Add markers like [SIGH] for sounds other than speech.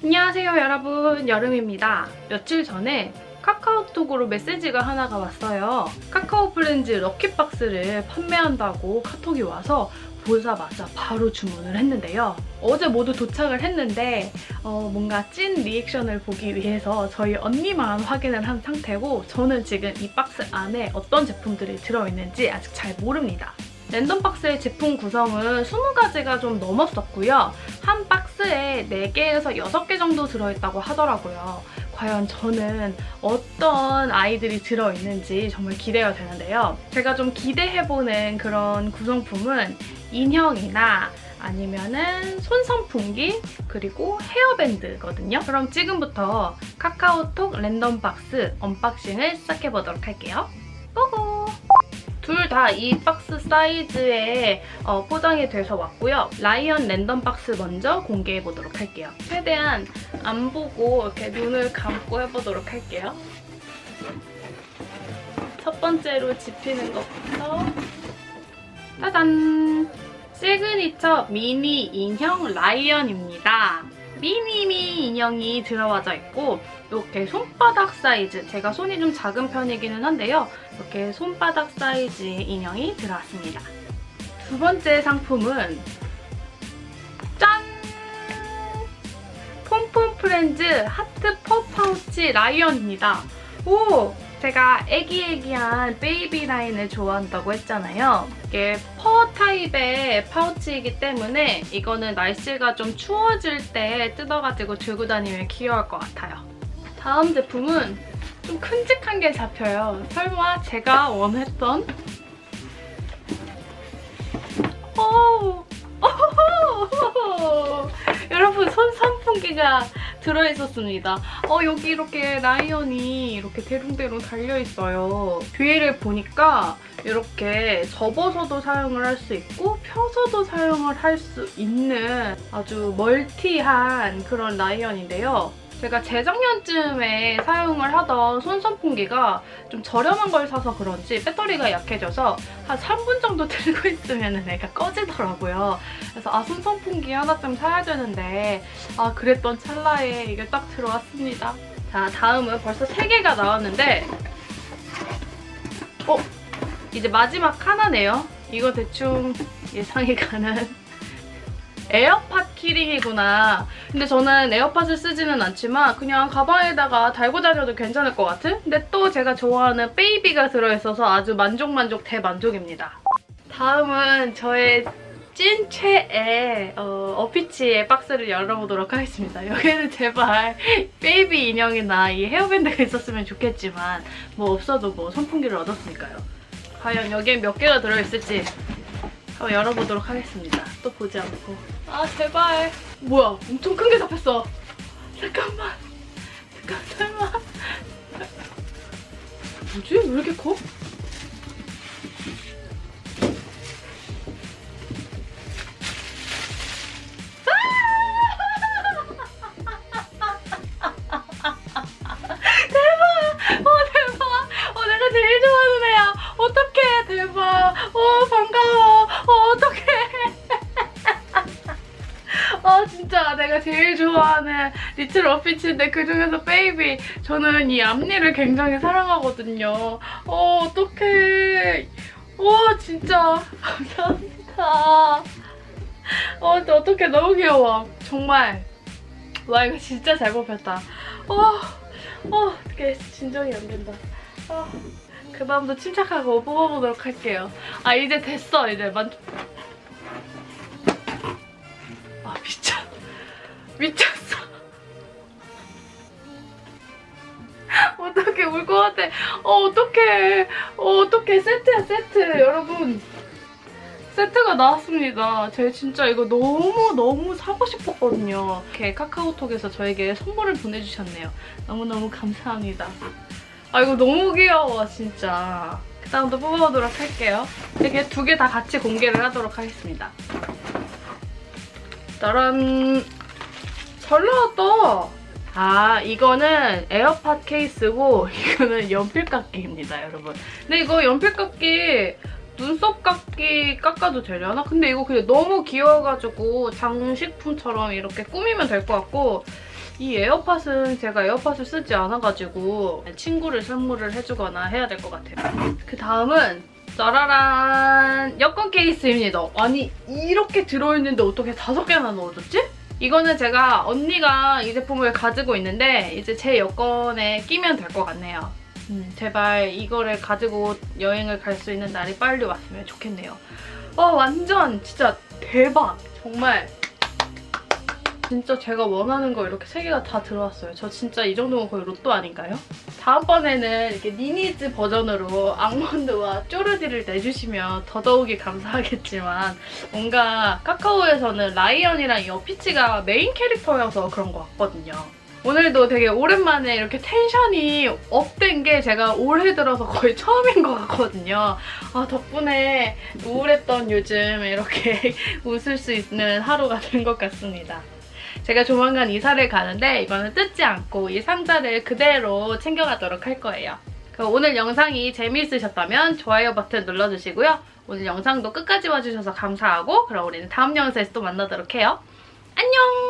안녕하세요 여러분 여름입니다. 며칠 전에 카카오톡으로 메시지가 하나가 왔어요. 카카오 프렌즈 럭키박스를 판매한다고 카톡이 와서 보자마자 바로 주문을 했는데요. 어제 모두 도착을 했는데 어, 뭔가 찐 리액션을 보기 위해서 저희 언니만 확인을 한 상태고 저는 지금 이 박스 안에 어떤 제품들이 들어있는지 아직 잘 모릅니다. 랜덤 박스의 제품 구성은 20가지가 좀 넘었었고요. 한 박스 에 4개에서 6개 정도 들어있다고 하더라고요. 과연 저는 어떤 아이들이 들어있는지 정말 기대가 되는데요. 제가 좀 기대해보는 그런 구성품은 인형이나 아니면은 손선풍기 그리고 헤어밴드거든요. 그럼 지금부터 카카오톡 랜덤 박스 언박싱을 시작해보도록 할게요. 둘 다 이 박스 사이즈에 어, 포장이 돼서 왔고요. 라이언 랜덤 박스 먼저 공개해 보도록 할게요. 최대한 안 보고 이렇게 눈을 감고 해보도록 할게요. 첫 번째로 집히는 것부터 짜잔! 시그니처 미니 인형 라이언입니다. 미니미 인형이 들어와져 있고 이렇게 손바닥 사이즈, 제가 손이 좀 작은 편이기는 한데요. 이렇게 손바닥 사이즈의 인형이 들어왔습니다. 두 번째 상품은 짠! 폼폼 프렌즈 하트 퍼 파우치 라이언입니다. 오! 제가 애기애기한 베이비 라인을 좋아한다고 했잖아요. 이게 퍼 타입의 파우치이기 때문에 이거는 날씨가 좀 추워질 때 뜯어가지고 들고 다니면 귀여울 것 같아요. 다음 제품은 좀 큼직한 게 잡혀요. 설마 제가 원했던 오! 오호호! 여러분 손 선풍기가 들어있었습니다. 어 여기 이렇게 라이언이 이렇게 대롱대롱 달려있어요. 뒤에를 보니까 이렇게 접어서도 사용을 할 수 있고 펴서도 사용을 할 수 있는 아주 멀티한 그런 라이언인데요. 제가 재작년쯤에 사용을 하던 손선풍기가 좀 저렴한 걸 사서 그런지 배터리가 약해져서 한 3분 정도 [LAUGHS] 들고 있으면 애가 꺼지더라고요. 그래서 아 손선풍기 하나쯤 사야 되는데 아 그랬던 찰나에 이게 딱 들어왔습니다. 자 다음은 벌써 3개가 나왔는데 어? 이제 마지막 하나네요. 이거 대충 예상이 가는 [LAUGHS] 에어팟 키링이구나. 근데 저는 에어팟을 쓰지는 않지만 그냥 가방에다가 달고 다녀도 괜찮을 것 같은? 근데 또 제가 좋아하는 베이비가 들어있어서 아주 만족만족 대만족입니다. 다음은 저의 찐 최애 어, 어피치의 박스를 열어보도록 하겠습니다. 여기는 제발 베이비 인형이나 이 헤어밴드가 있었으면 좋겠지만 뭐 없어도 뭐 선풍기를 얻었으니까요. 과연 여기에 몇 개가 들어있을지 한번 열어보도록 하겠습니다. 또 보지 않고. 아 제발. 뭐야 엄청 큰 게 잡혔어. 잠깐만. 잠깐 설마. 뭐지? 왜 이렇게 커? 리틀 어피치인데 그중에서 베이비 저는 이 앞니를 굉장히 사랑하거든요. 어 어떡해. 와 진짜 [LAUGHS] 감사합니다. 어 근데 어떡해 너무 귀여워. 정말 와 이거 진짜 잘 뽑혔다. 어, 어 어떡해 진정이 안 된다. 어, 그 다음도 침착하고 뽑아보도록 할게요. 아 이제 됐어 이제 만 아 미쳐 미쳤어 어떡해 울것 같아. 어 어떡해. 어 어떡해. 세트야 세트. 여러분. 세트가 나왔습니다. 제가 진짜 이거 너무 너무 사고 싶었거든요. 이렇게 카카오톡에서 저에게 선물을 보내주셨네요. 너무너무 감사합니다. 아 이거 너무 귀여워 진짜. 그 다음도 뽑아보도록 할게요. 이렇게 두 개 다 같이 공개를 하도록 하겠습니다. 짜란. 잘 나왔다 아 이거는 에어팟 케이스고 [LAUGHS] 이거는 연필깎이입니다 여러분 근데 이거 연필깎이 눈썹 깎기 깎아도 되려나? 근데 이거 그냥 너무 귀여워가지고 장식품처럼 이렇게 꾸미면 될 것 같고 이 에어팟은 제가 에어팟을 쓰지 않아가지고 친구를 선물을 해주거나 해야 될 것 같아요. 그 다음은 짜라란 여권 케이스입니다. 아니 이렇게 들어있는데 어떻게 다섯 개나 넣어줬지? 이거는 제가 언니가 이 제품을 가지고 있는데 이제 제 여권에 끼면 될 것 같네요. 음, 제발 이거를 가지고 여행을 갈 수 있는 날이 빨리 왔으면 좋겠네요. 어 완전 진짜 대박! 정말 진짜 제가 원하는 거 이렇게 세 개가 다 들어왔어요. 저 진짜 이 정도면 거의 로또 아닌가요? 다음번에는 이렇게 니니즈 버전으로 앙몬드와 쪼르디를 내주시면 더더욱이 감사하겠지만 뭔가 카카오에서는 라이언이랑 여피치가 메인 캐릭터여서 그런 것 같거든요. 오늘도 되게 오랜만에 이렇게 텐션이 업된 게 제가 올해 들어서 거의 처음인 것 같거든요. 아, 덕분에 우울했던 요즘 이렇게 [LAUGHS] 웃을 수 있는 하루가 된 것 같습니다. 제가 조만간 이사를 가는데 이거는 뜯지 않고 이 상자를 그대로 챙겨가도록 할 거예요. 오늘 영상이 재미있으셨다면 좋아요 버튼 눌러주시고요. 오늘 영상도 끝까지 봐주셔서 감사하고 그럼 우리는 다음 영상에서 또 만나도록 해요. 안녕!